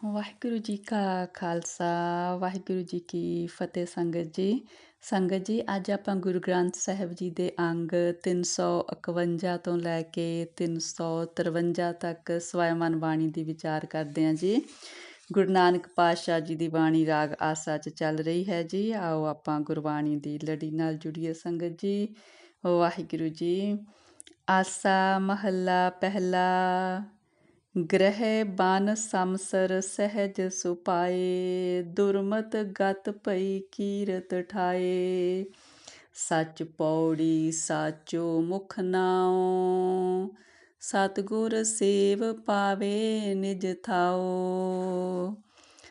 ਵਾਹਿਗੁਰੂ ਜੀ ਕਾ ਖਾਲਸਾ ਵਾਹਿਗੁਰੂ ਜੀ ਕੀ ਫਤਿਹ ਸੰਗਤ ਜੀ ਸੰਗਤ ਜੀ ਅੱਜ ਆਪਾਂ ਗੁਰੂ ਗ੍ਰੰਥ ਸਾਹਿਬ ਜੀ ਦੇ ਅੰਗ 351 ਤੋਂ ਲੈ ਕੇ 353 ਤੱਕ ਸਵੈਮਨ ਬਾਣੀ ਦੀ ਵਿਚਾਰ ਕਰਦੇ ਹਾਂ ਜੀ ਗੁਰੂ ਨਾਨਕ ਪਾਤਸ਼ਾਹ ਜੀ ਦੀ ਬਾਣੀ ਰਾਗ ਆਸਾ 'ਚ ਚੱਲ ਰਹੀ ਹੈ ਜੀ ਆਓ ਆਪਾਂ ਗੁਰਬਾਣੀ ਦੀ ਲੜੀ ਨਾਲ ਜੁੜੀਏ ਸੰਗਤ ਜੀ ਵਾਹਿਗੁਰੂ ਜੀ ਆਸਾ ਮਹੱਲਾ ਪਹਿਲਾ ਗ੍ਰਹਿ ਬਨ ਸਮਸਰ ਸਹਿਜ ਸੁਪਾਏ, ਦੁਰਮਤ ਗਤ ਪਈ ਕੀਰਤ ਠਾਏ। ਸੱਚ ਪੌੜੀ ਸਾਚੋ ਮੁਖ ਨਾਉ, ਸਤਗੁਰ ਸੇਵ ਪਾਵੇ ਨਿਜ ਥਾਉ।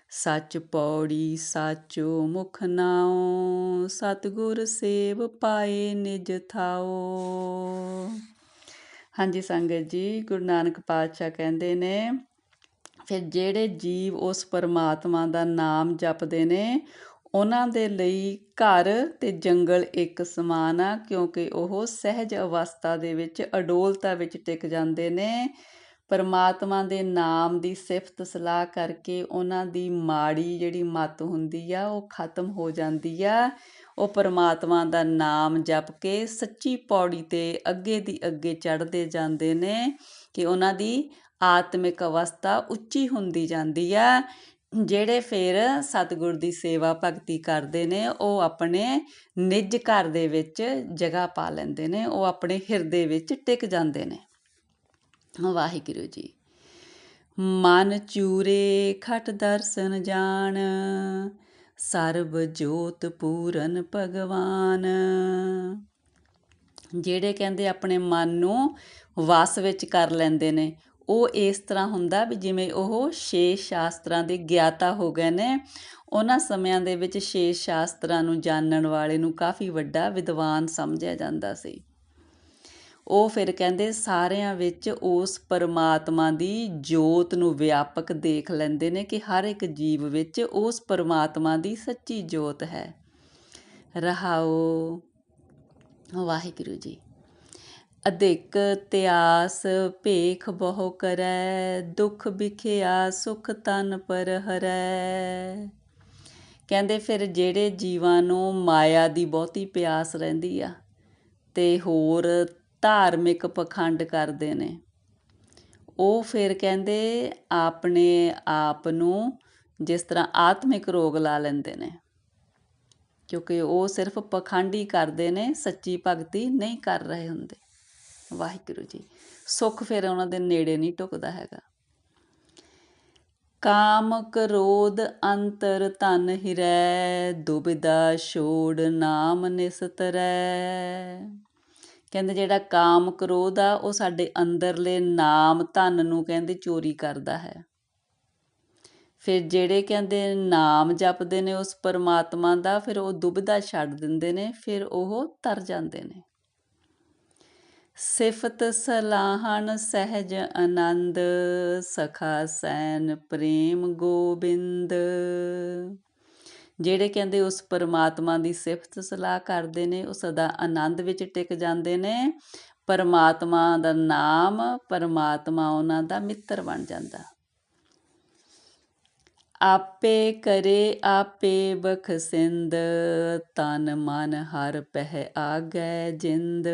ਸੱਚ ਪੌੜੀ ਸਾਚੋ ਮੁਖ ਨਾਉ, ਸਤਗੁਰ ਸੇਵ ਪਾਏ ਨਿਜ ਥਾਉ। ਹਾਂਜੀ ਸੰਗਤ ਜੀ, ਗੁਰੂ ਨਾਨਕ ਪਾਤਸ਼ਾਹ ਕਹਿੰਦੇ ਨੇ, ਫਿਰ ਜਿਹੜੇ ਜੀਵ ਉਸ ਪਰਮਾਤਮਾ ਦਾ ਨਾਮ ਜਪਦੇ ਨੇ, ਉਹਨਾਂ ਦੇ ਲਈ ਘਰ ਤੇ ਜੰਗਲ ਇੱਕ ਸਮਾਨ ਆ, ਕਿਉਂਕਿ ਉਹ ਸਹਿਜ ਅਵਸਥਾ ਦੇ ਵਿੱਚ ਅਡੋਲਤਾ ਵਿੱਚ ਟਿਕ ਜਾਂਦੇ ਨੇ। ਪਰਮਾਤਮਾ ਦੇ ਨਾਮ ਦੀ ਸਿਫਤ ਸਲਾਹ ਕਰਕੇ ਉਹਨਾਂ ਦੀ ਮਾੜੀ ਜਿਹੜੀ ਮਤ ਹੁੰਦੀ ਆ, ਉਹ ਖਤਮ ਹੋ ਜਾਂਦੀ ਆ। ਉਹ ਪਰਮਾਤਮਾ ਦਾ ਨਾਮ ਜਪ ਕੇ ਸੱਚੀ ਪੌੜੀ ਤੇ ਅੱਗੇ ਦੀ ਅੱਗੇ ਚੜ੍ਹਦੇ ਜਾਂਦੇ ਨੇ ਕਿ ਉਹਨਾਂ ਦੀ ਆਤਮਿਕ ਅਵਸਥਾ ਉੱਚੀ ਹੁੰਦੀ ਜਾਂਦੀ ਆ। ਜਿਹੜੇ ਫਿਰ ਸਤਿਗੁਰ ਦੀ ਸੇਵਾ ਭਗਤੀ ਕਰਦੇ ਨੇ, ਉਹ ਆਪਣੇ ਨਿੱਜ ਘਰ ਦੇ ਵਿੱਚ ਜਗ੍ਹਾ ਪਾ ਲੈਂਦੇ ਨੇ, ਉਹ ਆਪਣੇ ਹਿਰਦੇ ਵਿੱਚ ਟਿਕ ਜਾਂਦੇ ਨੇ। ਵਾਹਿਗੁਰੂ ਜੀ। ਮਨ ਚੂਰੇ ਖਟ ਦਰਸ਼ਨ ਜਾਣ ਸਰਬ ਜੋਤ ਪੂਰਨ ਭਗਵਾਨ। ਜਿਹੜੇ ਕਹਿੰਦੇ ਆਪਣੇ ਮਨ ਨੂੰ ਵਸ ਵਿੱਚ ਕਰ ਲੈਂਦੇ ਨੇ, ਉਹ ਇਸ ਤਰ੍ਹਾਂ ਹੁੰਦਾ ਵੀ ਜਿਵੇਂ ਉਹ ਛੇ ਸ਼ਾਸਤਰਾਂ ਦੇ ਗਿਆਤਾ ਹੋ ਗਏ ਨੇ, ਉਹਨਾਂ ਸਮਿਆਂ ਦੇ ਵਿੱਚ ਛੇ ਸ਼ਾਸਤਰਾਂ ਨੂੰ ਜਾਣਨ ਵਾਲੇ ਨੂੰ ਕਾਫੀ ਵੱਡਾ ਵਿਦਵਾਨ ਸਮਝਿਆ ਜਾਂਦਾ ਸੀ। ਉਹ ਫਿਰ ਕਹਿੰਦੇ ਸਾਰਿਆਂ ਵਿੱਚ ਉਸ ਪਰਮਾਤਮਾ ਦੀ ਜੋਤ ਨੂੰ ਵਿਆਪਕ ਦੇਖ ਲੈਂਦੇ ਨੇ ਕਿ ਹਰ ਇੱਕ ਜੀਵ ਵਿੱਚ ਉਸ ਪਰਮਾਤਮਾ ਦੀ ਸੱਚੀ ਜੋਤ ਹੈ। ਰਹਾਓ। ਵਾਹਿਗੁਰੂ ਜੀ। ਅਧਿਕ ਤਿਆਸ ਭੇਖ ਬਹੁ ਕਰੈ, ਦੁਖ ਵਿਖਿਆ ਸੁਖ ਤਨ ਪਰ ਹਰੈ ਕਹਿੰਦੇ ਫਿਰ ਜਿਹੜੇ ਜੀਵਾਂ ਨੂੰ ਮਾਇਆ ਦੀ ਬਹੁਤੀ ਪਿਆਸ ਰਹਿੰਦੀ ਆ, ਤੇ ਹੋਰ ਧਾਰਮਿਕ ਪਖੰਡ ਕਰਦੇ ਨੇ। ਉਹ ਫਿਰ ਕਹਿੰਦੇ ਆਪਣੇ ਆਪ ਨੂੰ ਜਿਸ ਤਰ੍ਹਾਂ ਆਤਮਿਕ ਰੋਗ ਲਾ ਲੈਂਦੇ ਨੇ। ਕਿਉਂਕਿ ਉਹ ਸਿਰਫ ਪਖੰਡ ਹੀ ਕਰਦੇ ਨੇ, ਸੱਚੀ ਭਗਤੀ ਨਹੀਂ ਕਰ ਰਹੇ ਹੁੰਦੇ। ਵਾਹਿਗੁਰੂ ਜੀ, ਸੁੱਖ ਫਿਰ ਉਹਨਾਂ ਦੇ ਨੇੜੇ ਨਹੀਂ ਟੁਕਦਾ ਹੈਗਾ। ਕਾਮ ਕ੍ਰੋਧ ਅੰਤਰ ਤਨ ਹਿਰੈ ਦੁਬਿਦਾ ਛੋੜ ਨਾਮ ਨਿਸਤਰੈ। ਕਹਿੰਦੇ ਜਿਹੜਾ ਕਾਮ ਕ੍ਰੋਧ ਆ, ਉਹ ਸਾਡੇ ਅੰਦਰਲੇ ਨਾਮ ਧਨ ਨੂੰ ਕਹਿੰਦੇ ਚੋਰੀ ਕਰਦਾ ਹੈ। ਫਿਰ ਜਿਹੜੇ ਕਹਿੰਦੇ ਨਾਮ ਜਪਦੇ ਨੇ ਉਸ ਪਰਮਾਤਮਾ ਦਾ, ਫਿਰ ਉਹ ਦੁਬਿਧਾ ਛੱਡ ਦਿੰਦੇ ਨੇ, ਫਿਰ ਉਹ ਤਰ ਜਾਂਦੇ ਨੇ। ਸਿਫਤ ਸਲਾਹਣ ਸਹਿਜ ਆਨੰਦ, ਸਖਾ ਸੈਨ ਪ੍ਰੇਮ ਗੋਬਿੰਦ। ਜਿਹੜੇ ਕਹਿੰਦੇ ਉਸ ਪਰਮਾਤਮਾ ਦੀ ਸਿਫਤ ਸਲਾਹ ਕਰਦੇ ਨੇ, ਉਹ ਸਦਾ ਆਨੰਦ ਵਿੱਚ ਟਿਕ ਜਾਂਦੇ ਨੇ। ਪਰਮਾਤਮਾ ਦਾ ਨਾਮ, ਪਰਮਾਤਮਾ ਉਹਨਾਂ ਦਾ ਮਿੱਤਰ ਬਣ ਜਾਂਦਾ। ਆਪੇ ਕਰੇ, ਆਪੇ ਬਖਸਿੰਦ, ਤਨ ਮਨ ਹਰ ਪਹਿ ਆਗੈ ਜਿੰਦ।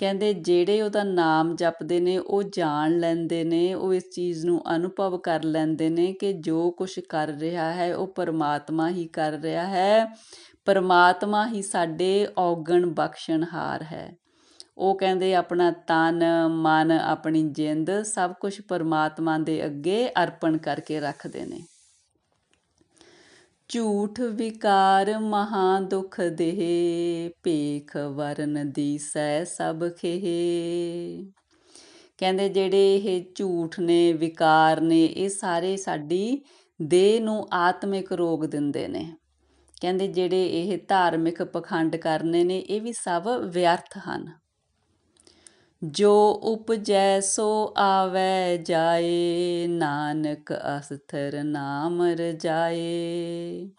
ਕਹਿੰਦੇ ਜਿਹੜੇ ਉਹਦਾ ਨਾਮ ਜਪਦੇ ਨੇ, ਉਹ ਜਾਣ ਲੈਂਦੇ ਨੇ, ਉਹ ਇਸ ਚੀਜ਼ ਨੂੰ ਅਨੁਭਵ ਕਰ ਲੈਂਦੇ ਨੇ ਕਿ ਜੋ ਕੁਝ ਕਰ ਰਿਹਾ ਹੈ, ਉਹ ਪਰਮਾਤਮਾ ਹੀ ਕਰ ਰਿਹਾ ਹੈ। ਪਰਮਾਤਮਾ ਹੀ ਸਾਡੇ ਔਗਣ ਬਖਸ਼ਣਹਾਰ ਹੈ। ਉਹ ਕਹਿੰਦੇ ਆਪਣਾ ਤਨ, ਮਨ, ਆਪਣੀ ਜਿੰਦ ਸਭ ਕੁਝ ਪਰਮਾਤਮਾ ਦੇ ਅੱਗੇ ਅਰਪਣ ਕਰਕੇ ਰੱਖਦੇ ਨੇ। ਝੂਠ ਵਿਕਾਰ ਮਹਾ ਦੁਖ ਦੇਹ, ਭੇਖ ਵਰਨ ਦੀਸੈ ਸਭ ਖੇਹ। ਕਹਿੰਦੇ ਜਿਹੜੇ ਇਹ ਝੂਠ ਨੇ, ਵਿਕਾਰ ਨੇ, ਇਹ ਸਾਰੇ ਸਾਡੀ ਦੇਹ ਨੂੰ ਆਤਮਿਕ ਰੋਗ ਦਿੰਦੇ ਨੇ। ਕਹਿੰਦੇ ਜਿਹੜੇ ਇਹ ਧਾਰਮਿਕ ਪਖੰਡ ਕਰਨੇ ਨੇ, ਇਹ ਵੀ ਸਭ ਵਿਅਰਥ ਹਨ। ਜੋ ਉਪਜੈ ਸੋ ਆਵੈ ਜਾਏ, ਨਾਨਕ ਅਸਥਰ ਨਾਮ ਰਜਾਏ।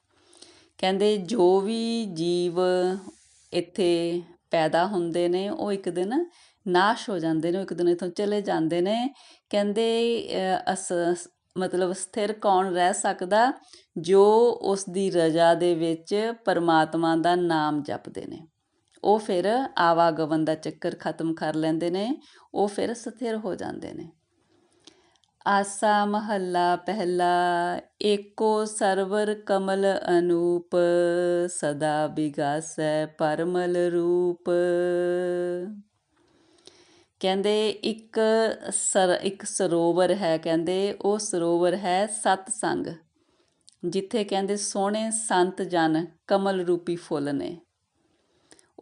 ਕਹਿੰਦੇ ਜੋ ਵੀ ਜੀਵ ਇੱਥੇ ਪੈਦਾ ਹੁੰਦੇ ਨੇ, ਉਹ ਇੱਕ ਦਿਨ ਨਾਸ਼ ਹੋ ਜਾਂਦੇ ਨੇ, ਉਹ ਇੱਕ ਦਿਨ ਇੱਥੋਂ ਚਲੇ ਜਾਂਦੇ ਨੇ। ਕਹਿੰਦੇ ਅਸ- ਮਤਲਬ ਸਥਿਰ ਕੌਣ ਰਹਿ ਸਕਦਾ? ਜੋ ਉਸ ਦੀ ਰਜ਼ਾ ਦੇ ਵਿੱਚ ਪਰਮਾਤਮਾ ਦਾ ਨਾਮ ਜਪਦੇ ਨੇ। ਉਹ ਫਿਰ ਆਵਾਗਮਨ ਦਾ ਚੱਕਰ ਖਤਮ ਕਰ ਲੈਂਦੇ ਨੇ, ਉਹ ਫਿਰ ਸਥਿਰ ਹੋ ਜਾਂਦੇ ਨੇ। ਆਸਾ ਮਹੱਲਾ ਪਹਿਲਾ, ਏਕੋ ਸਰਵਰ ਕਮਲ ਅਨੂਪ, ਸਦਾ ਬਿਗਾਸੈ ਪਰਮਲ ਰੂਪ। ਕਹਿੰਦੇ ਇੱਕ ਸਰ, ਇੱਕ ਸਰੋਵਰ ਹੈ, ਕਹਿੰਦੇ ਉਹ ਸਰੋਵਰ ਹੈ ਸਤਸੰਗ ਜਿੱਥੇ ਕਹਿੰਦੇ ਸੋਹਣੇ ਸੰਤ ਜਨ ਕਮਲ ਰੂਪੀ ਫੁੱਲ ਨੇ।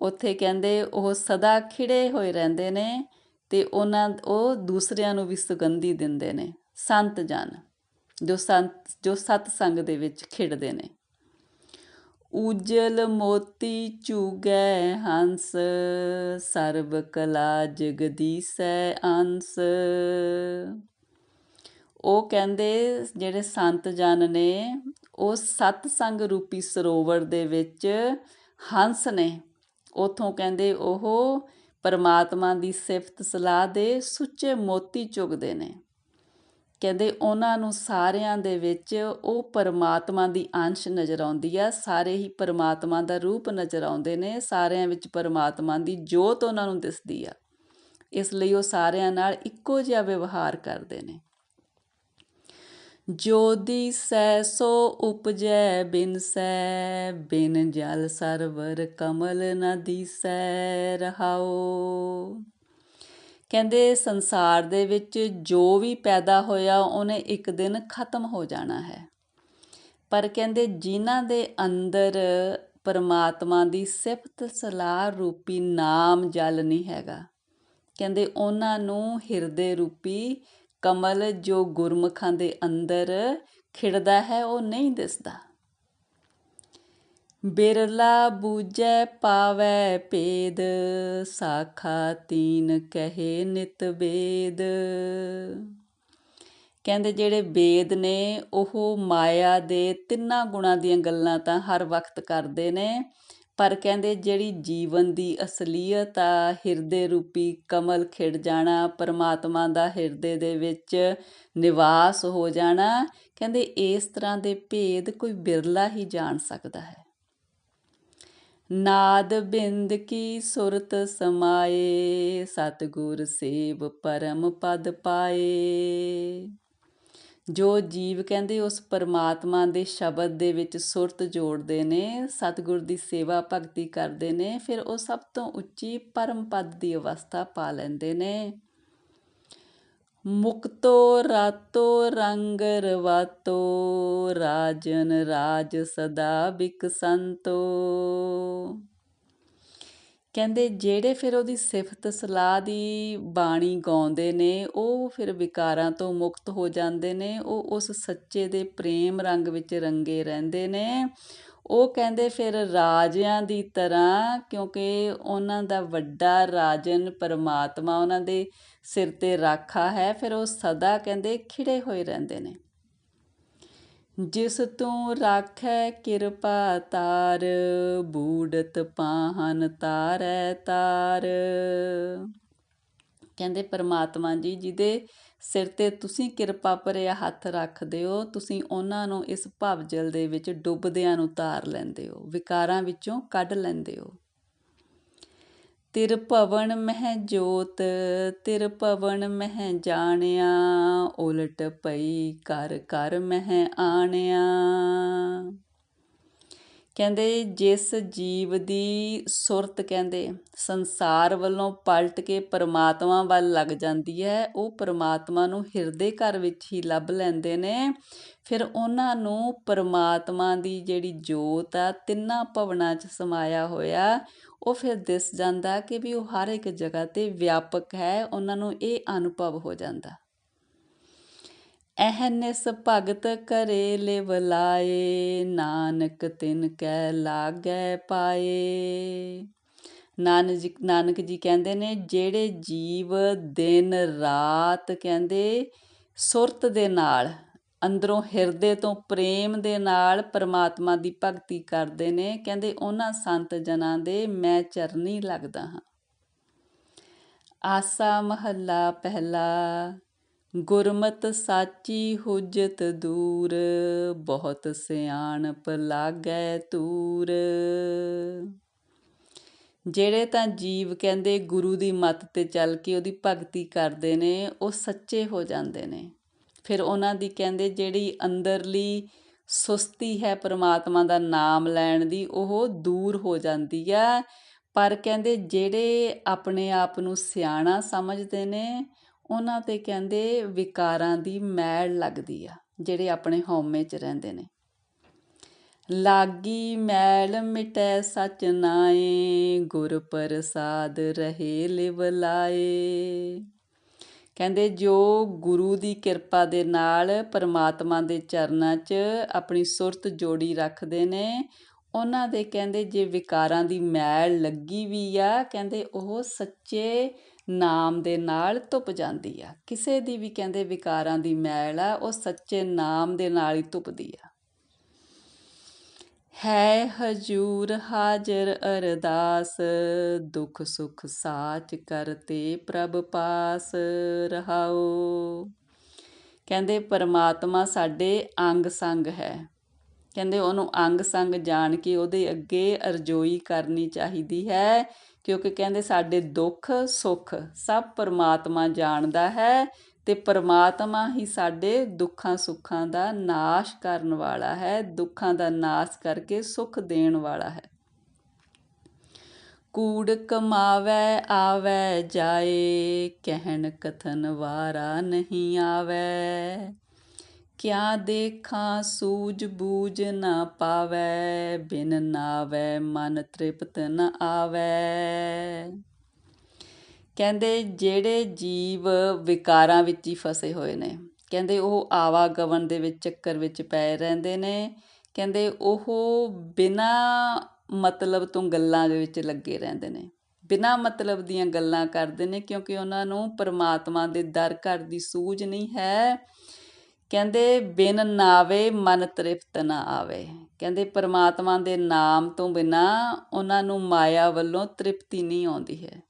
ਉੱਥੇ ਕਹਿੰਦੇ ਉਹ ਸਦਾ ਖਿੜੇ ਹੋਏ ਰਹਿੰਦੇ ਨੇ ਤੇ ਉਹਨਾਂ ਉਹ ਦੂਸਰਿਆਂ ਨੂੰ ਵੀ ਸੁਗੰਧੀ ਦਿੰਦੇ ਨੇ, ਸੰਤ ਜਨ, ਜੋ ਸੰਤ, ਜੋ ਸਤਸੰਗ ਦੇ ਵਿੱਚ ਖਿੜਦੇ ਨੇ। ਉਜਲ ਮੋਤੀ ਚੁਗੈ ਹੰਸ, ਸਰਬ ਕਲਾ ਜਗਦੀਸੈ ਅੰਸ। ਉਹ ਕਹਿੰਦੇ ਜਿਹੜੇ ਸੰਤ ਜਨ ਨੇ, ਉਹ ਸਤਸੰਗ ਰੂਪੀ ਸਰੋਵਰ ਦੇ ਵਿੱਚ ਹੰਸ ਨੇ। ਉਥੋਂ ਕਹਿੰਦੇ ਉਹ ਪਰਮਾਤਮਾ ਦੀ ਸਿਫਤ ਸਲਾਹ ਦੇ ਸੁੱਚੇ ਮੋਤੀ ਚੁਗਦੇ ਨੇ। ਕਹਿੰਦੇ ਉਹਨਾਂ ਨੂੰ ਸਾਰਿਆਂ ਦੇ ਵਿੱਚ ਉਹ ਪਰਮਾਤਮਾ ਦੀ ਅੰਸ਼ ਨਜ਼ਰ ਆਉਂਦੀ ਆ, ਸਾਰੇ ਹੀ ਪਰਮਾਤਮਾ ਦਾ ਰੂਪ ਨਜ਼ਰ ਆਉਂਦੇ ਨੇ, ਸਾਰਿਆਂ ਵਿੱਚ ਪਰਮਾਤਮਾ ਦੀ ਜੋਤ ਉਹਨਾਂ ਨੂੰ ਦਿਸਦੀ ਆ। ਇਸ ਲਈ ਉਹ ਸਾਰਿਆਂ ਨਾਲ ਇੱਕੋ ਜਿਹਾ ਵਿਵਹਾਰ ਕਰਦੇ ਨੇ। ਜੋ ਸੈ ਸੋ ਉਪਜੈ, ਬਿਨ ਸੈ, ਬਿਨ ਜਲ ਸਰਵਰ ਕਮਲ ਨ ਦਿਸੈ ਰਹਾਓ ਕਹਿੰਦੇ ਸੰਸਾਰ ਦੇ ਵਿੱਚ ਜੋ ਵੀ ਪੈਦਾ ਹੋਇਆ, ਉਹਨੇ ਇੱਕ ਦਿਨ ਖਤਮ ਹੋ ਜਾਣਾ ਹੈ। ਪਰ ਕਹਿੰਦੇ ਜਿਨ੍ਹਾਂ ਦੇ ਅੰਦਰ ਪਰਮਾਤਮਾ ਦੀ ਸਿਫਤ ਸਲਾਹ ਰੂਪੀ ਨਾਮ ਜਲ ਨਹੀਂ ਹੈਗਾ, ਕਹਿੰਦੇ ਉਹਨਾਂ ਨੂੰ ਹਿਰਦੇ ਰੂਪੀ ਕਮਲ ਜੋ ਗੁਰਮੁਖਾਂ ਦੇ ਅੰਦਰ ਖਿੜਦਾ ਹੈ, ਉਹ ਨਹੀਂ ਦਿਸਦਾ। ਬਿਰਲਾ ਬੂਝੈ ਪਾਵੈ ਭੇਦ, ਸਾਖਾ ਤੀਨ ਕਹੇ ਨਿਤ ਵੇਦ ਕਹਿੰਦੇ ਜਿਹੜੇ ਵੇਦ ਨੇ, ਉਹ ਮਾਇਆ ਦੇ ਤਿੰਨਾਂ ਗੁਣਾਂ ਦੀਆਂ ਗੱਲਾਂ ਤਾਂ ਹਰ ਵਕਤ ਕਰਦੇ ਨੇ। ਪਰ ਕਹਿੰਦੇ ਜਿਹੜੀ ਜੀਵਨ ਦੀ ਅਸਲੀਅਤ ਆ, ਹਿਰਦੇ ਰੂਪੀ ਕਮਲ ਖਿੜ ਜਾਣਾ, ਪਰਮਾਤਮਾ ਦਾ ਹਿਰਦੇ ਦੇ ਵਿੱਚ ਨਿਵਾਸ ਹੋ ਜਾਣਾ, ਕਹਿੰਦੇ ਇਸ ਤਰ੍ਹਾਂ ਦੇ ਭੇਦ ਕੋਈ ਬਿਰਲਾ ਹੀ ਜਾਣ ਸਕਦਾ ਹੈ। ਨਾਦ ਬਿੰਦ ਕੀ ਸੁਰਤ ਸਮਾਏ, ਸਤਗੁਰ ਸੇਵ ਪਰਮ ਪਦ ਪਾਏ। ਜੋ ਜੀਵ ਕਹਿੰਦੇ ਉਸ ਪਰਮਾਤਮਾ ਦੇ ਸ਼ਬਦ ਦੇ ਵਿੱਚ ਸੁਰਤ ਜੋੜਦੇ ਨੇ, ਸਤਿਗੁਰ ਦੀ ਸੇਵਾ ਭਗਤੀ ਕਰਦੇ ਨੇ, ਫਿਰ ਉਹ ਸਭ ਤੋਂ ਉੱਚੀ ਪਰਮ ਪਦ ਦੀ ਅਵਸਥਾ ਪਾ ਲੈਂਦੇ ਨੇ। ਮੁਕਤੋ ਰਾਤੋ ਰੰਗ ਰਵਾਤੋ, ਰਾਜਨ ਰਾਜ ਸਦਾ ਬਿਕਸੰਤੋ। ਕਹਿੰਦੇ ਜਿਹੜੇ ਫਿਰ ਉਹਦੀ ਸਿਫਤ ਸਲਾਹ ਦੀ ਬਾਣੀ ਗਾਉਂਦੇ ਨੇ, ਉਹ ਫਿਰ ਵਿਕਾਰਾਂ ਤੋਂ ਮੁਕਤ ਹੋ ਜਾਂਦੇ ਨੇ, ਉਹ ਉਸ ਸੱਚੇ ਦੇ ਪ੍ਰੇਮ ਰੰਗ ਵਿੱਚ ਰੰਗੇ ਰਹਿੰਦੇ ਨੇ। ਉਹ ਕਹਿੰਦੇ ਫਿਰ ਰਾਜਿਆਂ ਦੀ ਤਰ੍ਹਾਂ, ਕਿਉਂਕਿ ਉਹਨਾਂ ਦਾ ਵੱਡਾ ਰਾਜਨ ਪਰਮਾਤਮਾ ਉਹਨਾਂ ਦੇ ਸਿਰ ਤੇ ਰਾਖਾ ਹੈ, ਫਿਰ ਉਹ ਸਦਾ ਕਹਿੰਦੇ ਖਿੜੇ ਹੋਏ ਰਹਿੰਦੇ ਨੇ। ਜਿਸ ਤੂੰ ਰਾਖੈ ਕਿਰਪਾ ਤਾਰ, ਬੂੜਤ ਪਾਹਨ ਤਾਰੈ ਤਾਰ। ਕਹਿੰਦੇ ਪਰਮਾਤਮਾ ਜੀ, ਜਿਹਦੇ ਸਿਰ ਤੇ ਤੁਸੀਂ ਕਿਰਪਾ ਭਰਿਆ ਹੱਥ ਰੱਖਦੇ ਹੋ, ਤੁਸੀਂ ਉਹਨਾਂ ਨੂੰ ਇਸ ਭਵਜਲ ਦੇ ਵਿੱਚ ਡੁੱਬਦਿਆਂ ਨੂੰ ਤਾਰ ਲੈਂਦੇ ਹੋ, ਵਿਕਾਰਾਂ ਵਿੱਚੋਂ ਕੱਢ ਲੈਂਦੇ ਹੋ। ਤਿਰ ਭਵਨ ਮਹਿ ਜੋਤ ਤਿਰ ਭਵਨ ਮਹਿ ਜਾਣਿਆ, ਉਲਟ ਪਈ ਕਰ ਕਰ ਮਹਿ ਆਣਿਆ। ਕਹਿੰਦੇ ਜਿਸ ਜੀਵ ਦੀ ਸੁਰਤ ਕਹਿੰਦੇ, ਸੰਸਾਰ ਵੱਲੋਂ ਪਲਟ ਕੇ ਪਰਮਾਤਮਾ ਵੱਲ ਲੱਗ ਜਾਂਦੀ ਹੈ, ਉਹ ਪਰਮਾਤਮਾ ਨੂੰ ਹਿਰਦੇ ਘਰ ਵਿੱਚ ਹੀ ਲੱਭ ਲੈਂਦੇ ਨੇ। ਫਿਰ ਉਹਨਾਂ ਨੂੰ ਪਰਮਾਤਮਾ ਦੀ ਜਿਹੜੀ ਜੋਤ ਆ, ਤਿੰਨਾਂ ਭਵਨਾਂ 'ਚ ਸਮਾਇਆ ਹੋਇਆ ਉਹ ਫਿਰ ਦਿਸ ਜਾਂਦਾ ਕਿ ਵੀ ਉਹ ਹਰ ਇੱਕ ਜਗ੍ਹਾ ਤੇ ਵਿਆਪਕ ਹੈ, ਉਹਨਾਂ ਨੂੰ ਇਹ ਅਨੁਭਵ ਹੋ ਜਾਂਦਾ। ਐਹਨਿਸ ਭਗਤ ਕਰੇ ਲਿਵ ਲਾਏ, ਨਾਨਕ ਤਿਨ ਕੈ ਲਾਗੈ ਪਾਏ। ਨਾਨਕ ਜੀ ਨਾਨਕ ਜੀ ਕਹਿੰਦੇ ਨੇ, ਜਿਹੜੇ ਜੀਵ ਦਿਨ ਰਾਤ ਕਹਿੰਦੇ, ਸੁਰਤ ਦੇ ਨਾਲ ਅੰਦਰੋਂ ਹਿਰਦੇ ਤੋਂ ਪ੍ਰੇਮ ਦੇ ਨਾਲ ਪਰਮਾਤਮਾ ਦੀ ਭਗਤੀ ਕਰਦੇ ਨੇ। ਕਹਿੰਦੇ ਉਹਨਾਂ ਸੰਤ ਜਨਾਂ ਦੇ ਮੈਂ ਚਰਨੀ ਲੱਗਦਾ ਹਾਂ। ਆਸਾ ਮਹੱਲਾ ਪਹਿਲਾ, ਗੁਰਮਤ ਸਾਚੀ ਹੁਜਤ ਦੂਰ, ਬਹੁਤ ਸਿਆਣਪ ਲਾਗੈ ਤੂਰ। ਜਿਹੜੇ ਤਾਂ ਜੀਵ ਕਹਿੰਦੇ ਗੁਰੂ ਦੀ ਮੱਤ ਤੇ ਚੱਲ ਕੇ ਉਹਦੀ ਭਗਤੀ ਕਰਦੇ ਨੇ, ਉਹ ਸੱਚੇ ਹੋ ਜਾਂਦੇ ਨੇ। ਫਿਰ ਉਹਨਾਂ ਦੀ ਕਹਿੰਦੇ ਜਿਹੜੀ ਅੰਦਰਲੀ ਸੁਸਤੀ ਹੈ ਪਰਮਾਤਮਾ ਦਾ ਨਾਮ ਲੈਣ ਦੀ, ਉਹ ਦੂਰ ਹੋ ਜਾਂਦੀ ਆ ਪਰ ਕਹਿੰਦੇ ਜਿਹੜੇ ਆਪਣੇ ਆਪ ਨੂੰ ਸਿਆਣਾ ਸਮਝਦੇ ਨੇ, ਉਹਨਾਂ ਤੇ ਕਹਿੰਦੇ ਵਿਕਾਰਾਂ ਦੀ ਮੈਲ ਲੱਗਦੀ ਆ, ਜਿਹੜੇ ਆਪਣੇ ਹਉਮੈ 'ਚ ਰਹਿੰਦੇ ਨੇ। ਲਾਗੀ ਮੈਲ ਮਿਟੈ ਸਚ ਨਾਏ, ਗੁਰ ਪ੍ਰਸਾਦ ਰਹੇ ਲਿਵ ਲਾਏ। ਕਹਿੰਦੇ ਜੋ ਗੁਰੂ ਦੀ ਕਿਰਪਾ ਦੇ ਨਾਲ ਪਰਮਾਤਮਾ ਦੇ ਚਰਨਾਂ 'ਚ ਆਪਣੀ ਸੁਰਤ ਜੋੜੀ ਰੱਖਦੇ ਨੇ, ਉਹਨਾਂ ਦੇ ਕਹਿੰਦੇ ਜੇ ਵਿਕਾਰਾਂ ਦੀ ਮੈਲ ਲੱਗੀ ਵੀ ਆ, ਕਹਿੰਦੇ ਉਹ ਸੱਚੇ ਨਾਮ ਦੇ ਨਾਲ ਧੁੱਪ ਜਾਂਦੀ ਆ। ਕਿਸੇ ਦੀ ਵੀ ਕਹਿੰਦੇ ਵਿਕਾਰਾਂ ਦੀ ਮੈਲ ਆ, ਉਹ ਸੱਚੇ ਨਾਮ ਦੇ ਨਾਲ ਹੀ ਧੁੱਪਦੀ ਆ। ਹੈ ਹਜੂਰ ਹਾਜ਼ਰ ਅਰਦਾਸ, ਦੁਖ ਸੁਖ ਸਾਚ ਕਰਤੇ ਪ੍ਰਭ ਪਾਸ ਰਹਾਓ। ਕਹਿੰਦੇ, ਪਰਮਾਤਮਾ ਸਾਡੇ ਅੰਗ ਸੰਗ ਹੈ। ਕਹਿੰਦੇ, ਉਹਨੂੰ ਅੰਗ ਸੰਗ ਜਾਣ ਕੇ ਉਹਦੇ ਅੱਗੇ ਅਰਜ਼ੋਈ ਕਰਨੀ ਚਾਹੀਦੀ ਹੈ, ਕਿਉਂਕਿ ਕਹਿੰਦੇ, ਸਾਡੇ ਦੁੱਖ ਸੁੱਖ ਸਭ ਪਰਮਾਤਮਾ ਜਾਣਦਾ ਹੈ ਤੇ ਪਰਮਾਤਮਾ ਹੀ ਸਾਡੇ ਦੁੱਖਾਂ ਸੁੱਖਾਂ ਦਾ ਨਾਸ਼ ਕਰਨ ਵਾਲਾ ਹੈ, ਦੁੱਖਾਂ ਦਾ ਨਾਸ਼ ਕਰਕੇ ਸੁੱਖ ਦੇਣ ਵਾਲਾ ਹੈ। ਕੂੜ ਕਮਾਵੇ, ਆਵੇ, ਜਾਏ, ਕਹਿਣ ਕਥਨ ਵਾਰਾ ਨਹੀਂ ਆਵੇ। ਕਿਆ ਦੇਖਾਂ ਸੂਝ ਬੂਝ ਨਾ ਪਾਵੇ, ਬਿਨ ਨਾਵੇ ਮਨ ਤ੍ਰਿਪਤ ਨ ਆਵੇ। ਕਹਿੰਦੇ ਜਿਹੜੇ ਜੀਵ ਵਿਕਾਰਾਂ ਵਿੱਚ ਹੀ ਫਸੇ ਹੋਏ ਨੇ, ਕਹਿੰਦੇ ਉਹ ਆਵਾਗਮਨ ਦੇ ਵਿੱਚ ਚੱਕਰ ਵਿੱਚ ਪਏ ਰਹਿੰਦੇ ਨੇ, ਕਹਿੰਦੇ ਉਹ ਬਿਨਾ ਮਤਲਬ ਤੋਂ ਗੱਲਾਂ ਦੇ ਵਿੱਚ ਲੱਗੇ ਰਹਿੰਦੇ ਨੇ। ਬਿਨਾ ਮਤਲਬ ਦੀਆਂ ਗੱਲਾਂ ਕਰਦੇ ਨੇ ਕਿਉਂਕਿ ਉਹਨਾਂ ਨੂੰ ਪਰਮਾਤਮਾ ਦੇ ਦਰ ਘਰ ਦੀ ਸੂਝ ਨਹੀਂ ਹੈ। ਕਹਿੰਦੇ ਬਿਨ ਨਾਵੇ ਮਨ ਤ੍ਰਿਪਤ ਨਾ ਆਵੇ। ਕਹਿੰਦੇ ਪਰਮਾਤਮਾ ਦੇ ਨਾਮ ਤੋਂ ਬਿਨਾ ਉਹਨਾਂ ਨੂੰ ਮਾਇਆ ਵੱਲੋਂ ਤ੍ਰਿਪਤੀ ਨਹੀਂ ਆਉਂਦੀ ਹੈ।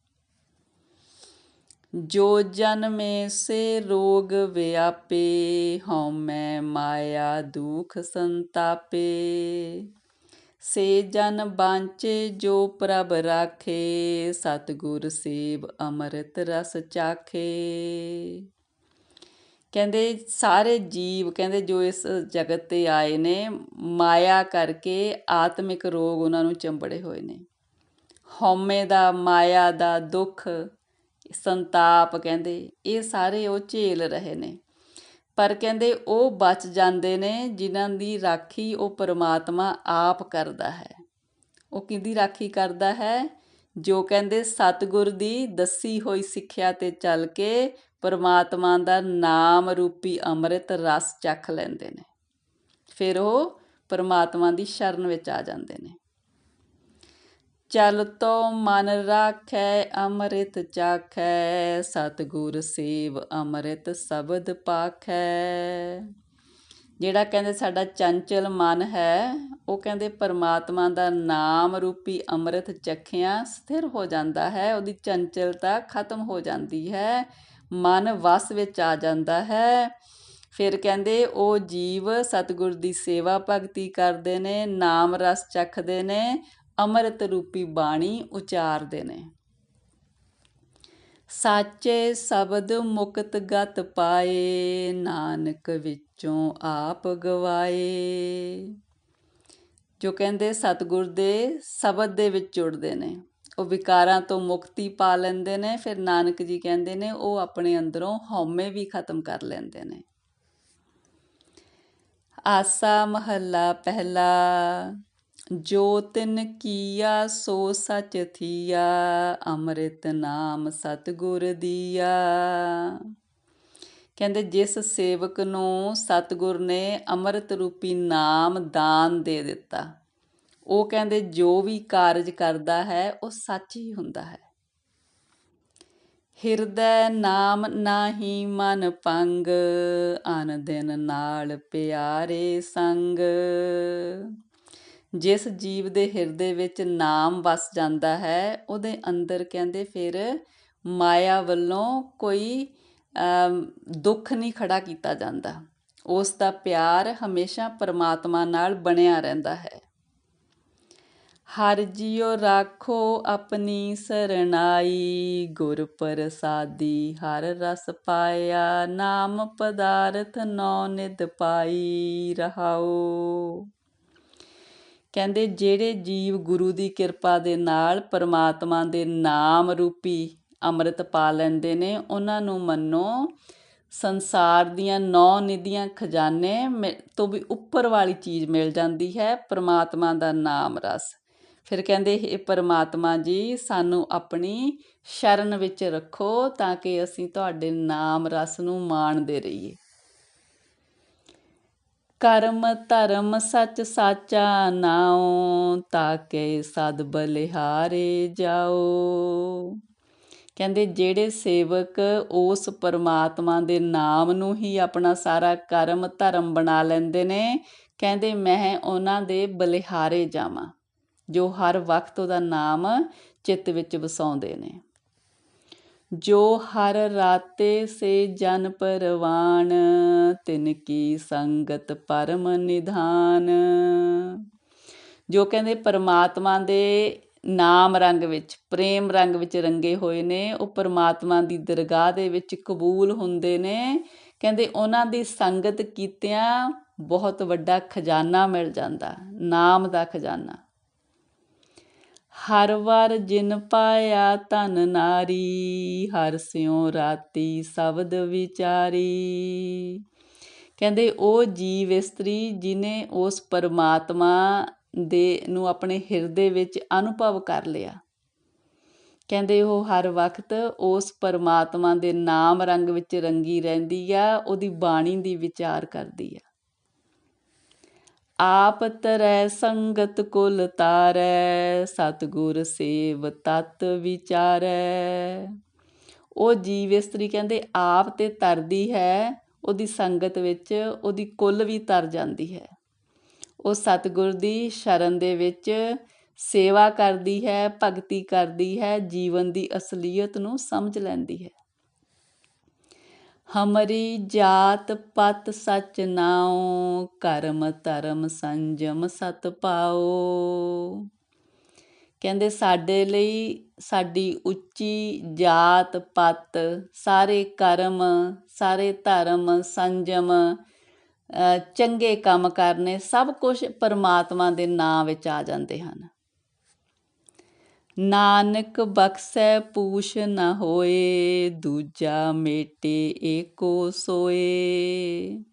ਜੋ ਜਨ ਮੇ ਸੇ ਰੋਗ ਵਿਆਪੇ ਹਉਮੈ ਮਾਇਆ ਦੁਖ ਸੰਤਾਪੇ। ਸੇ ਜਨ ਬਾਂਚੇ ਜੋ ਪ੍ਰਭ ਰਾਖੇ, ਸਤਗੁਰ ਸੇਵ ਅੰਮ੍ਰਿਤ ਰਸ ਚਾਖੇ। ਕਹਿੰਦੇ ਸਾਰੇ ਜੀਵ, ਕਹਿੰਦੇ ਜੋ ਇਸ ਜਗਤ ਤੇ ਆਏ ਨੇ, ਮਾਇਆ ਕਰਕੇ ਆਤਮਿਕ ਰੋਗ ਉਹਨਾਂ ਨੂੰ ਚੰਬੜੇ ਹੋਏ ਨੇ। ਹਉਮੈ ਦਾ, ਮਾਇਆ ਦਾ ਦੁੱਖ ਸੰਤਾਪ ਕਹਿੰਦੇ, ਇਹ ਸਾਰੇ ਉਹ ਝੇਲ ਰਹੇ ਨੇ। ਪਰ ਕਹਿੰਦੇ, ਉਹ ਬਚ ਜਾਂਦੇ ਨੇ ਜਿਨ੍ਹਾਂ ਦੀ ਰਾਖੀ ਉਹ ਪਰਮਾਤਮਾ ਆਪ ਕਰਦਾ ਹੈ। ਉਹ ਕਿਹਦੀ ਰਾਖੀ ਕਰਦਾ ਹੈ? ਜੋ ਕਹਿੰਦੇ, ਸਤਿਗੁਰ ਦੀ ਦੱਸੀ ਹੋਈ ਸਿੱਖਿਆ ਤੇ ਚੱਲ ਕੇ ਪਰਮਾਤਮਾ ਦਾ ਨਾਮ ਰੂਪੀ ਅੰਮ੍ਰਿਤ ਰਸ ਚੱਖ ਲੈਂਦੇ ਨੇ। ਫਿਰ ਉਹ ਪਰਮਾਤਮਾ ਦੀ ਸ਼ਰਨ ਵਿੱਚ ਆ ਜਾਂਦੇ ਨੇ। ਚਲ ਤੋ ਮਨ ਰਾਖੈ, ਅੰਮ੍ਰਿਤ ਚਾਖੈ, ਸਤਗੁਰ ਸੇਵ ਅੰਮ੍ਰਿਤ ਸ਼ਬਦ ਪਾਖੈ। ਜਿਹੜਾ ਕਹਿੰਦੇ ਸਾਡਾ ਚੰਚਲ ਮਨ ਹੈ, ਉਹ ਕਹਿੰਦੇ ਪਰਮਾਤਮਾ ਦਾ ਨਾਮ ਰੂਪੀ ਅੰਮ੍ਰਿਤ ਚਖਿਆ ਸਥਿਰ ਹੋ ਜਾਂਦਾ ਹੈ, ਉਹਦੀ ਚੰਚਲਤਾ ਖਤਮ ਹੋ ਜਾਂਦੀ ਹੈ, ਮਨ ਵਸ ਵਿੱਚ ਆ ਜਾਂਦਾ ਹੈ। ਫਿਰ ਕਹਿੰਦੇ ਉਹ ਜੀਵ ਸਤਗੁਰ ਦੀ ਸੇਵਾ ਭਗਤੀ ਕਰਦੇ ਨੇ, ਨਾਮ ਰਸ ਚਖਦੇ ਨੇ ਅੰਮ੍ਰਿਤ ਰੂਪੀ ਬਾਣੀ ਉਚਾਰਦੇ ਨੇ। ਸਾਚੇ ਸ਼ਬਦ ਮੁਕਤ ਗਤ ਪਾਏ, ਨਾਨਕ ਵਿੱਚੋਂ ਆਪ ਗਵਾਏ। ਜੋ ਕਹਿੰਦੇ ਸਤਗੁਰ ਦੇ ਸ਼ਬਦ ਦੇ ਵਿੱਚ ਜੁੜਦੇ ਨੇ, ਉਹ ਵਿਕਾਰਾਂ ਤੋਂ ਮੁਕਤੀ ਪਾ ਲੈਂਦੇ ਨੇ, ਫਿਰ ਨਾਨਕ ਜੀ ਕਹਿੰਦੇ ਨੇ ਉਹ ਆਪਣੇ ਅੰਦਰੋਂ ਹਉਮੈ ਵੀ ਖਤਮ ਕਰ ਲੈਂਦੇ ਨੇ। ਆਸਾ ਮਹੱਲਾ ਪਹਿਲਾ ਜੋ ਤਿਨ ਕੀਆ, ਸੋ ਸਚ ਥੀਆ, ਅੰਮ੍ਰਿਤ ਨਾਮ ਸਤਗੁਰ ਦੀਆ। ਕਹਿੰਦੇ, ਜਿਸ ਸੇਵਕ ਨੂੰ ਸਤਗੁਰ ਨੇ ਅੰਮ੍ਰਿਤ ਰੂਪੀ ਨਾਮ ਦਾਨ ਦੇ ਦਿੱਤਾ, ਉਹ ਕਹਿੰਦੇ, ਜੋ ਵੀ ਕਾਰਜ ਕਰਦਾ ਹੈ, ਉਹ ਸੱਚ ਹੀ ਹੁੰਦਾ ਹੈ। ਹਿਰਦੈ ਨਾਮ ਨਾਹੀ ਮਨ ਪੰਗ, ਅਨ ਦਿਨ ਨਾਲ ਪਿਆਰੇ ਸੰਗ। ਜਿਸ ਜੀਵ ਦੇ ਹਿਰਦੇ ਵਿੱਚ ਨਾਮ ਵਸ ਜਾਂਦਾ ਹੈ, ਉਹਦੇ ਅੰਦਰ ਕਹਿੰਦੇ ਫਿਰ ਮਾਇਆ ਵੱਲੋਂ ਕੋਈ ਦੁੱਖ ਨਹੀਂ ਖੜਾ ਕੀਤਾ ਜਾਂਦਾ। ਉਸ ਦਾ ਪਿਆਰ ਹਮੇਸ਼ਾ ਪਰਮਾਤਮਾ ਨਾਲ ਬਣਿਆ ਰਹਿੰਦਾ ਹੈ। ਹਰ ਜਿਉ ਰਾਖੋ ਆਪਣੀ ਸਰਣਾਈ, ਗੁਰ ਪ੍ਰਸਾਦੀ, ਹਰ ਰਸ ਪਾਇਆ, ਨਾਮ ਪਦਾਰਥ ਨੌ ਨਿਦ ਪਾਈ ਰਹਾਓ। ਕਹਿੰਦੇ, ਜਿਹੜੇ ਜੀਵ ਗੁਰੂ ਦੀ ਕਿਰਪਾ ਦੇ ਨਾਲ ਪਰਮਾਤਮਾ ਦੇ ਨਾਮ ਰੂਪੀ ਅੰਮ੍ਰਿਤ ਪਾ ਲੈਂਦੇ ਨੇ, ਉਹਨਾਂ ਨੂੰ ਮੰਨੋ, ਸੰਸਾਰ ਦੀਆਂ ਨੌ ਨਿਧੀਆਂ ਖਜ਼ਾਨੇ ਤੋਂ ਵੀ ਉੱਪਰ ਵਾਲੀ ਚੀਜ਼ ਮਿਲ ਜਾਂਦੀ ਹੈ, ਪਰਮਾਤਮਾ ਦਾ ਨਾਮ ਰਸ। ਫਿਰ ਕਹਿੰਦੇ ਇਹ ਪਰਮਾਤਮਾ ਜੀ, ਸਾਨੂੰ ਆਪਣੀ ਸ਼ਰਨ ਵਿੱਚ ਰੱਖੋ ਤਾਂ ਕਿ ਅਸੀਂ ਤੁਹਾਡੇ ਨਾਮ ਰਸ ਨੂੰ ਮਾਣਦੇ ਰਹੀਏ। ਕਰਮ ਧਰਮ ਸੱਚ ਸਾਚਾ ਨਾਉ, ਤਾਕੇ ਸਦ ਬਲਿਹਾਰੇ ਜਾਓ ਕਹਿੰਦੇ ਜਿਹੜੇ ਸੇਵਕ ਉਸ ਪਰਮਾਤਮਾ ਦੇ ਨਾਮ ਨੂੰ ਹੀ ਆਪਣਾ ਸਾਰਾ ਕਰਮ ਧਰਮ ਬਣਾ ਲੈਂਦੇ ਨੇ, ਕਹਿੰਦੇ ਮੈਂ ਉਹਨਾਂ ਦੇ ਬਲਿਹਾਰੇ ਜਾਵਾਂ, ਜੋ ਹਰ ਵਕਤ ਉਹਦਾ ਨਾਮ ਚਿੱਤ ਵਿੱਚ ਵਸਾਉਂਦੇ ਨੇ। ਜੋ ਹਰ ਰਾਤੇ ਸੇ ਜਨ ਪਰਵਾਨ, ਤਿਨ ਸੰਗਤ ਪਰਮ ਨਿਧਾਨ। ਜੋ ਕਹਿੰਦੇ ਪਰਮਾਤਮਾ ਦੇ ਨਾਮ ਰੰਗ ਵਿੱਚ, ਪ੍ਰੇਮ ਰੰਗ ਵਿੱਚ ਰੰਗੇ ਹੋਏ ਨੇ, ਉਹ ਪਰਮਾਤਮਾ ਦੀ ਦਰਗਾਹ ਦੇ ਵਿੱਚ ਕਬੂਲ ਹੁੰਦੇ ਨੇ। ਕਹਿੰਦੇ ਉਹਨਾਂ ਦੀ ਸੰਗਤ ਕੀਤਿਆਂ ਬਹੁਤ ਵੱਡਾ ਖਜ਼ਾਨਾ ਮਿਲ ਜਾਂਦਾ, ਨਾਮ ਦਾ ਖਜ਼ਾਨਾ। ਹਰ ਵਾਰ ਜਿਨ ਪਾਇਆ ਧਨ ਨਾਰੀ, ਹਰ ਸਿਉ ਰਾਤੀ ਸ਼ਬਦ ਵਿਚਾਰੀ। ਕਹਿੰਦੇ, ਉਹ ਜੀਵ ਇਸਤਰੀ ਜਿਨੇ ਉਸ ਪਰਮਾਤਮਾ ਦੇ ਨੂੰ ਆਪਣੇ ਹਿਰਦੇ ਵਿੱਚ ਅਨੁਭਵ ਕਰ ਲਿਆ। ਕਹਿੰਦੇ, ਉਹ ਹਰ ਵਕਤ ਉਸ ਪਰਮਾਤਮਾ ਦੇ ਨਾਮ ਰੰਗ ਵਿੱਚ ਰੰਗੀ ਰਹਿੰਦੀ ਆ, ਉਹਦੀ ਬਾਣੀ ਦੀ ਵਿਚਾਰ ਕਰਦੀ ਆ। ਆਪ ਤਰੈ ਸੰਗਤ ਕੁਲ ਤਾਰੈ, ਸਤਗੁਰ ਸੇਵ ਤਤ ਵਿਚਾਰੈ। ਉਹ ਜੀਵ ਇਸਤਰੀ ਕਹਿੰਦੇ ਆਪ ਤੇ ਤਰਦੀ ਹੈ, ਉਹਦੀ ਸੰਗਤ ਵਿੱਚ ਉਹਦੀ ਕੁੱਲ ਵੀ ਤਰ ਜਾਂਦੀ ਹੈ। ਉਹ ਸਤਗੁਰ ਦੀ ਸ਼ਰਨ ਦੇ ਵਿੱਚ ਸੇਵਾ ਕਰਦੀ ਹੈ, ਭਗਤੀ ਕਰਦੀ ਹੈ, ਜੀਵਨ ਦੀ ਅਸਲੀਅਤ ਨੂੰ ਸਮਝ ਲੈਂਦੀ ਹੈ। ਹਮਰੀ ਜਾਤ ਪਤ ਸਚ ਨਾਉ ਕਰਮ ਧਰਮ ਸੰਜਮ ਸਤ ਪਾਓ ਕਹਿੰਦੇ ਸਾਡੇ ਲਈ ਸਾਡੀ ਉੱਚੀ ਜਾਤ ਪਤ ਸਾਰੇ ਕਰਮ ਸਾਰੇ ਧਰਮ ਸੰਜਮ ਚੰਗੇ ਕੰਮ ਕਰਨੇ ਸਭ ਕੁਝ ਪਰਮਾਤਮਾ ਦੇ ਨਾਮ ਵਿੱਚ ਆ ਜਾਂਦੇ ਹਨ ਨਾਨਕ ਬਖਸ਼ੈ ਪੂਛ ਨ ਹੋਏ, ਦੂਜਾ ਮੇਟੇ ਏਕੋ ਸੋਏ।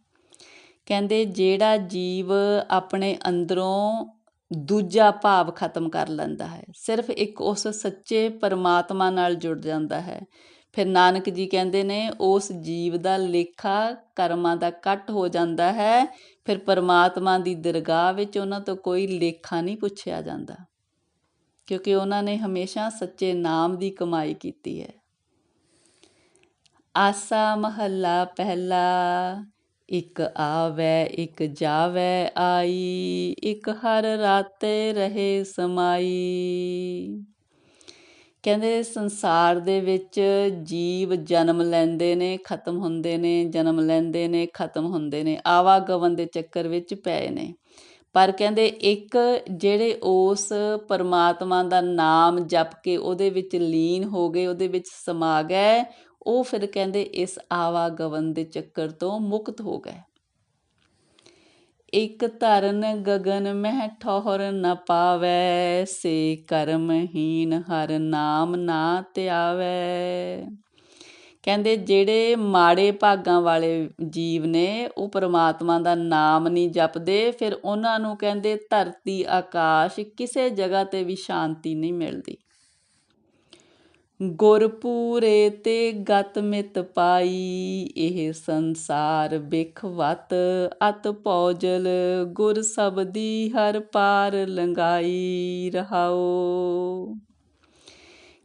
ਕਹਿੰਦੇ ਜਿਹੜਾ ਜੀਵ ਆਪਣੇ ਅੰਦਰੋਂ ਦੂਜਾ ਭਾਵ ਖਤਮ ਕਰ ਲੈਂਦਾ ਹੈ, ਸਿਰਫ ਇੱਕ ਉਸ ਸੱਚੇ ਪਰਮਾਤਮਾ ਨਾਲ ਜੁੜ ਜਾਂਦਾ ਹੈ। ਫਿਰ ਨਾਨਕ ਜੀ ਕਹਿੰਦੇ ਨੇ, ਉਸ ਜੀਵ ਦਾ ਲੇਖਾ ਕਰਮਾਂ ਦਾ ਕੱਟ ਹੋ ਜਾਂਦਾ ਹੈ, ਫਿਰ ਪਰਮਾਤਮਾ ਦੀ ਦਰਗਾਹ ਵਿੱਚ ਉਹਨਾਂ ਤੋਂ ਕੋਈ ਲੇਖਾ ਨਹੀਂ ਪੁੱਛਿਆ ਜਾਂਦਾ। ਕਿਉਂਕਿ ਉਹਨਾਂ ਨੇ ਹਮੇਸ਼ਾ ਸੱਚੇ ਨਾਮ ਦੀ ਕਮਾਈ ਕੀਤੀ ਹੈ। ਆਸਾ ਮਹੱਲਾ ਪਹਿਲਾ, ਇੱਕ ਆਵੇ, ਇੱਕ ਜਾਵੇ ਆਈ, ਇੱਕ ਹਰ ਰਾਤੇ ਰਹੇ ਸਮਾਈ। ਕਹਿੰਦੇ ਸੰਸਾਰ ਦੇ ਵਿੱਚ ਜੀਵ ਜਨਮ ਲੈਂਦੇ ਨੇ, ਖਤਮ ਹੁੰਦੇ ਨੇ, ਜਨਮ ਲੈਂਦੇ ਨੇ, ਖਤਮ ਹੁੰਦੇ ਨੇ, ਆਵਾਗਮਨ ਦੇ ਚੱਕਰ ਵਿੱਚ ਪਏ ਨੇ। ਪਰ ਕਹਿੰਦੇ ਇੱਕ ਜਿਹੜੇ ਉਸ ਪਰਮਾਤਮਾ ਦਾ ਨਾਮ ਜਪ ਕੇ ਉਹਦੇ ਵਿੱਚ ਲੀਨ ਹੋ ਗਏ, ਉਹਦੇ ਵਿੱਚ ਸਮਾ ਗਏ, ਉਹ ਫਿਰ ਕਹਿੰਦੇ ਇਸ ਆਵਾਗਮਨ ਦੇ ਚੱਕਰ ਤੋਂ ਮੁਕਤ ਹੋ ਗਏ। ਇਕ ਧਰਨ ਗगन ਮਹਿ ਠੋਹਰ ਨ ਪਾਵੈ, ਸੇ ਕਰਮਹੀਨ ਹਰ ਨਾਮ ਨਾ ਧਿਆਵੈ ਕਹਿੰਦੇ ਜਿਹੜੇ ਮਾੜੇ ਭਾਗਾਂ ਵਾਲੇ ਜੀਵ ਨੇ, ਉਹ ਪਰਮਾਤਮਾ ਦਾ ਨਾਮ ਨਹੀਂ ਜਪਦੇ। ਫਿਰ ਉਹਨਾਂ ਨੂੰ ਕਹਿੰਦੇ ਧਰਤੀ, ਆਕਾਸ਼, ਕਿਸੇ ਜਗ੍ਹਾ ਤੇ ਵੀ ਸ਼ਾਂਤੀ ਨਹੀਂ ਮਿਲਦੀ। ਗੁਰਪੂਰੇ ਤੇ ਗਤ ਮਿਤ ਪਾਈ, ਇਹ ਸੰਸਾਰ ਬਿਖਵਤ ਅਤ ਪੌਜਲ ਗੁਰ ਸਬਦੀ ਹਰ ਪਾਰ ਲੰਗਾਈ ਰਹਾਓ।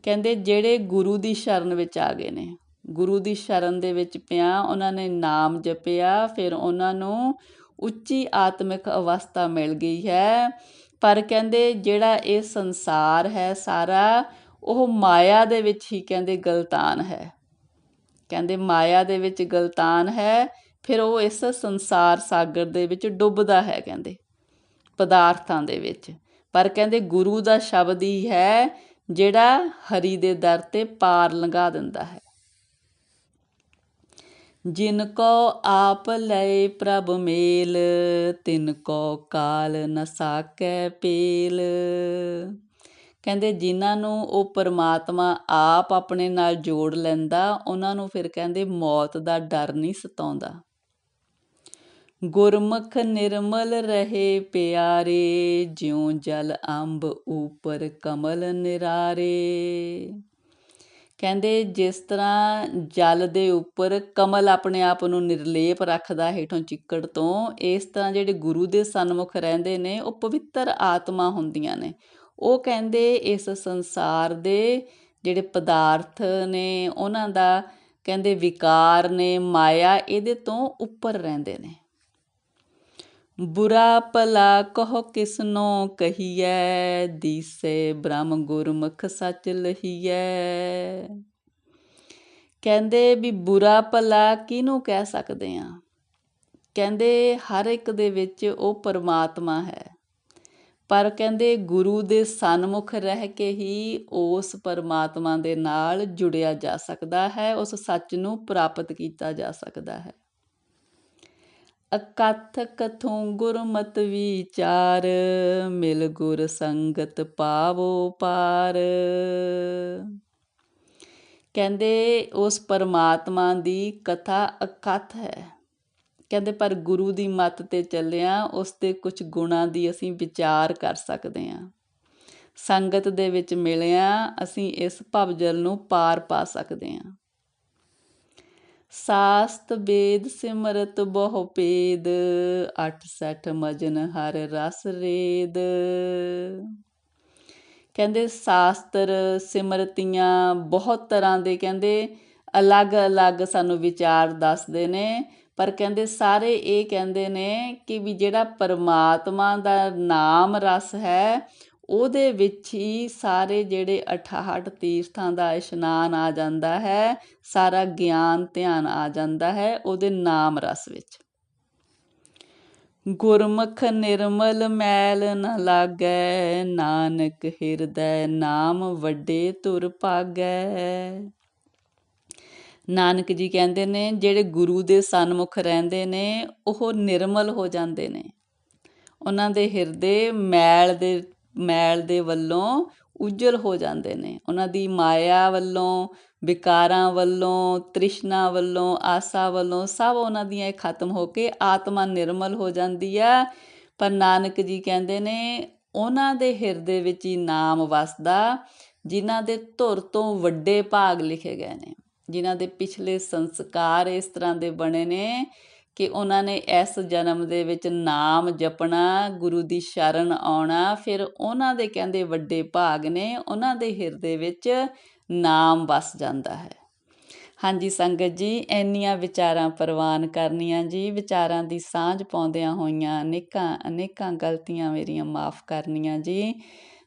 ਕਹਿੰਦੇ ਜਿਹੜੇ ਗੁਰੂ ਦੀ ਸ਼ਰਨ ਵਿੱਚ ਆ ਗਏ ਨੇ ਗੁਰੂ ਦੀ ਸ਼ਰਨ ਦੇ ਵਿੱਚ ਪਿਆ, ਉਹਨਾਂ ਨੇ ਨਾਮ ਜਪਿਆ, ਫਿਰ ਉਹਨਾਂ ਨੂੰ ਉੱਚੀ ਆਤਮਿਕ ਅਵਸਥਾ ਮਿਲ ਗਈ ਹੈ। ਪਰ ਕਹਿੰਦੇ ਜਿਹੜਾ ਇਹ ਸੰਸਾਰ ਹੈ ਸਾਰਾ, ਉਹ ਮਾਇਆ ਦੇ ਵਿੱਚ ਹੀ ਕਹਿੰਦੇ ਗਲਤਾਨ ਹੈ। ਕਹਿੰਦੇ ਮਾਇਆ ਦੇ ਵਿੱਚ ਗਲਤਾਨ ਹੈ, ਫਿਰ ਉਹ ਇਸ ਸੰਸਾਰ ਸਾਗਰ ਦੇ ਵਿੱਚ ਡੁੱਬਦਾ ਹੈ ਕਹਿੰਦੇ, ਪਦਾਰਥਾਂ ਦੇ ਵਿੱਚ। ਪਰ ਕਹਿੰਦੇ ਗੁਰੂ ਦਾ ਸ਼ਬਦ ਹੀ ਹੈ, ਜਿਹੜਾ ਹਰੀ ਦੇ ਦਰ ਤੇ ਪਾਰ ਲੰਘਾ ਦਿੰਦਾ ਹੈ। ਜਿਨ ਕੋ ਆਪ ਲਏ ਪ੍ਰਭ ਮੇਲ, ਤਿਨ ਕੋ ਕਾਲ ਨ ਸਾਕੈ ਪੇਲ। ਕਹਿੰਦੇ ਜਿਨ੍ਹਾਂ ਨੂੰ ਉਹ ਪਰਮਾਤਮਾ ਆਪ ਆਪਣੇ ਨਾਲ ਜੋੜ ਲੈਂਦਾ, ਉਹਨਾਂ ਨੂੰ ਫਿਰ ਕਹਿੰਦੇ ਮੌਤ ਦਾ ਡਰ ਨਹੀਂ ਸਤਾਉਂਦਾ। ਗੁਰਮੁਖ ਨਿਰਮਲ ਰਹੇ ਪਿਆਰੇ, ਜਿਉ ਜਲ ਅੰਬ ਉਪਰ ਕਮਲ ਨਿਰਾਰੇ। ਕਹਿੰਦੇ ਜਿਸ ਤਰ੍ਹਾਂ ਜਲ ਦੇ ਉੱਪਰ ਕਮਲ ਆਪਣੇ ਆਪ ਨੂੰ ਨਿਰਲੇਪ ਰੱਖਦਾ ਹੇਠੋਂ ਚਿੱਕੜ ਤੋਂ, ਇਸ ਤਰ੍ਹਾਂ ਜਿਹੜੇ ਗੁਰੂ ਦੇ ਸਨਮੁਖ ਰਹਿੰਦੇ ਨੇ, ਉਹ ਪਵਿੱਤਰ ਆਤਮਾ ਹੁੰਦੀਆਂ ਨੇ। ਉਹ ਕਹਿੰਦੇ ਇਸ ਸੰਸਾਰ ਦੇ ਜਿਹੜੇ ਪਦਾਰਥ ਨੇ, ਉਹਨਾਂ ਦਾ ਕਹਿੰਦੇ ਵਿਕਾਰ ਨੇ, ਮਾਇਆ ਇਹਦੇ ਤੋਂ ਉੱਪਰ ਰਹਿੰਦੇ ਨੇ। ਬੁਰਾ ਭਲਾ ਕਹੋ ਕਿਸਨੋ ਕਹੀਐ, ਦੀਸੇ ਬ੍ਰਹਮ ਗੁਰਮੁਖ ਸੱਚ ਲਹੀਐ। ਕਹਿੰਦੇ ਵੀ ਬੁਰਾ ਭਲਾ ਕਿਹਨੂੰ ਕਹਿ ਸਕਦੇ ਆ? ਕਹਿੰਦੇ ਹਰ ਇੱਕ ਦੇ ਵਿੱਚ ਉਹ ਪਰਮਾਤਮਾ ਹੈ। ਪਰ ਕਹਿੰਦੇ ਗੁਰੂ ਦੇ ਸਨਮੁਖ ਰਹਿ ਕੇ ਹੀ ਉਸ ਪਰਮਾਤਮਾ ਦੇ ਨਾਲ ਜੁੜਿਆ ਜਾ ਸਕਦਾ ਹੈ, ਉਸ ਸੱਚ ਨੂੰ ਪ੍ਰਾਪਤ ਕੀਤਾ ਜਾ ਸਕਦਾ ਹੈ। ਅਕਥ ਕਥੋਂ ਗੁਰਮਤ ਵਿਚਾਰ, ਮਿਲ ਗੁਰ ਸੰਗਤ ਪਾਵੋ ਪਾਰ। ਕਹਿੰਦੇ ਉਸ ਪਰਮਾਤਮਾ ਦੀ ਕਥਾ ਅਕਥ ਹੈ। ਕਹਿੰਦੇ ਪਰ ਗੁਰੂ ਦੀ ਮੱਤ ਤੇ ਚੱਲਿਆ, ਉਸ ਦੇ ਕੁਝ ਗੁਣਾਂ ਦੀ ਅਸੀਂ ਵਿਚਾਰ ਕਰ ਸਕਦੇ ਹਾਂ। ਸੰਗਤ ਦੇ ਵਿੱਚ ਮਿਲਿਆ, ਅਸੀਂ ਇਸ ਭਵਜਲ ਨੂੰ ਪਾਰ ਪਾ ਸਕਦੇ ਹਾਂ। ਸਾਸਤ ਬੇਦ ਸਿਮਰਤ ਬਹੁ ਪੇਦ ਅਠ ਸਠ ਮਜਨ ਹਰ ਰਸ ਰੇਦ। ਕਹਿੰਦੇ ਸ਼ਾਸਤਰ ਸਿਮਰਤੀਆਂ ਬਹੁਤ ਤਰ੍ਹਾਂ ਦੇ ਕਹਿੰਦੇ ਅਲੱਗ-ਅਲੱਗ ਸਾਨੂੰ ਵਿਚਾਰ ਦੱਸਦੇ ਨੇ, ਪਰ ਕਹਿੰਦੇ ਸਾਰੇ ਇਹ ਕਹਿੰਦੇ ਨੇ ਕਿ ਵੀ ਜਿਹੜਾ ਪਰਮਾਤਮਾ ਦਾ ਨਾਮ ਰਸ ਹੈ ਉਹਦੇ ਵਿੱਚ ਹੀ ਸਾਰੇ ਜਿਹੜੇ 68 ਤੀਰਥਾਂ ਦਾ ਇਸ਼ਨਾਨ ਆ ਜਾਂਦਾ ਹੈ, ਸਾਰਾ ਗਿਆਨ ਧਿਆਨ ਆ ਜਾਂਦਾ ਹੈ ਉਹਦੇ ਨਾਮ ਰਸ ਵਿੱਚ। ਗੁਰਮੁਖ ਨਿਰਮਲ ਮੈਲ ਨ ਲਾਗੈ, ਨਾਨਕ ਹਿਰਦੈ ਨਾਮ ਵੱਡੇ ਤੁਰ ਭਾਗੈ। ਨਾਨਕ ਜੀ ਕਹਿੰਦੇ ਨੇ, ਜਿਹੜੇ ਗੁਰੂ ਦੇ ਸਨਮੁਖ ਰਹਿੰਦੇ ਨੇ, ਉਹ ਨਿਰਮਲ ਹੋ ਜਾਂਦੇ ਨੇ। ਉਹਨਾਂ ਦੇ ਹਿਰਦੇ ਮੈਲ ਦੇ ਮੈਲ ਦੇ ਵੱਲੋਂ ਉਜਲ ਹੋ ਜਾਂਦੇ ਨੇ। ਉਹਨਾਂ ਦੀ ਮਾਇਆ ਵੱਲੋਂ, ਵਿਕਾਰਾਂ ਵੱਲੋਂ, ਤ੍ਰਿਸ਼ਨਾ ਵੱਲੋਂ, ਆਸਾ ਵੱਲੋਂ ਸਭ ਉਹਨਾਂ ਦੀਆਂ ਖਤਮ ਹੋ ਕੇ ਆਤਮਾ ਨਿਰਮਲ ਹੋ ਜਾਂਦੀ ਆ। ਪਰ ਨਾਨਕ ਜੀ ਕਹਿੰਦੇ ਨੇ, ਉਹਨਾਂ ਦੇ ਹਿਰਦੇ ਵਿੱਚ ਹੀ ਨਾਮ ਵਸਦਾ, ਜਿਨ੍ਹਾਂ ਦੇ ਧੁਰ ਤੋਂ ਵੱਡੇ ਭਾਗ ਲਿਖੇ ਗਏ ਨੇ। ਜਿਨ੍ਹਾਂ ਦੇ ਪਿਛਲੇ ਸੰਸਕਾਰ ਇਸ ਤਰ੍ਹਾਂ ਦੇ ਬਣੇ ਨੇ ਕਿ ਉਹਨਾਂ ਨੇ ਇਸ ਜਨਮ ਦੇ ਵਿੱਚ ਨਾਮ ਜਪਣਾ, ਗੁਰੂ ਦੀ ਸ਼ਰਨ ਆਉਣਾ, ਫਿਰ ਉਹਨਾਂ ਦੇ ਕਹਿੰਦੇ ਵੱਡੇ ਭਾਗ ਨੇ, ਉਹਨਾਂ ਦੇ ਹਿਰਦੇ ਵਿੱਚ ਨਾਮ ਵਸ ਜਾਂਦਾ ਹੈ। ਹਾਂਜੀ ਸੰਗਤ ਜੀ, ਇੰਨੀਆਂ ਵਿਚਾਰਾਂ ਪ੍ਰਵਾਨ ਕਰਨੀਆਂ ਜੀ, ਵਿਚਾਰਾਂ ਦੀ ਸਾਂਝ ਪਾਉਂਦਿਆਂ ਹੋਈਆਂ ਅਨੇਕਾਂ ਅਨੇਕਾਂ ਗਲਤੀਆਂ ਮੇਰੀਆਂ ਮਾਫ ਕਰਨੀਆਂ ਜੀ।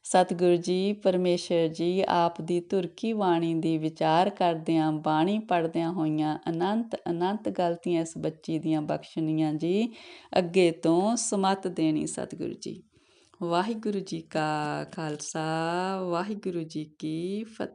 ਸਤਿਗੁਰੂ ਜੀ, ਪਰਮੇਸ਼ਰ ਜੀ, ਆਪ ਦੀ ਤੁਰਕੀ ਬਾਣੀ ਦੀ ਵਿਚਾਰ ਕਰਦਿਆਂ, ਬਾਣੀ ਪੜਦਿਆਂ ਹੋਈਆਂ ਅਨੰਤ ਅਨੰਤ ਗਲਤੀਆਂ ਇਸ ਬੱਚੀ ਦੀਆਂ ਬਖਸ਼ਣੀਆਂ ਜੀ। ਅੱਗੇ ਤੋਂ ਸਮਤ ਦੇਣੀ ਸਤਿਗੁਰੂ ਜੀ। ਵਾਹਿਗੁਰੂ ਜੀ ਕਾ ਖਾਲਸਾ, ਵਾਹਿਗੁਰੂ ਜੀ ਕੀ ਫਤਿਹ।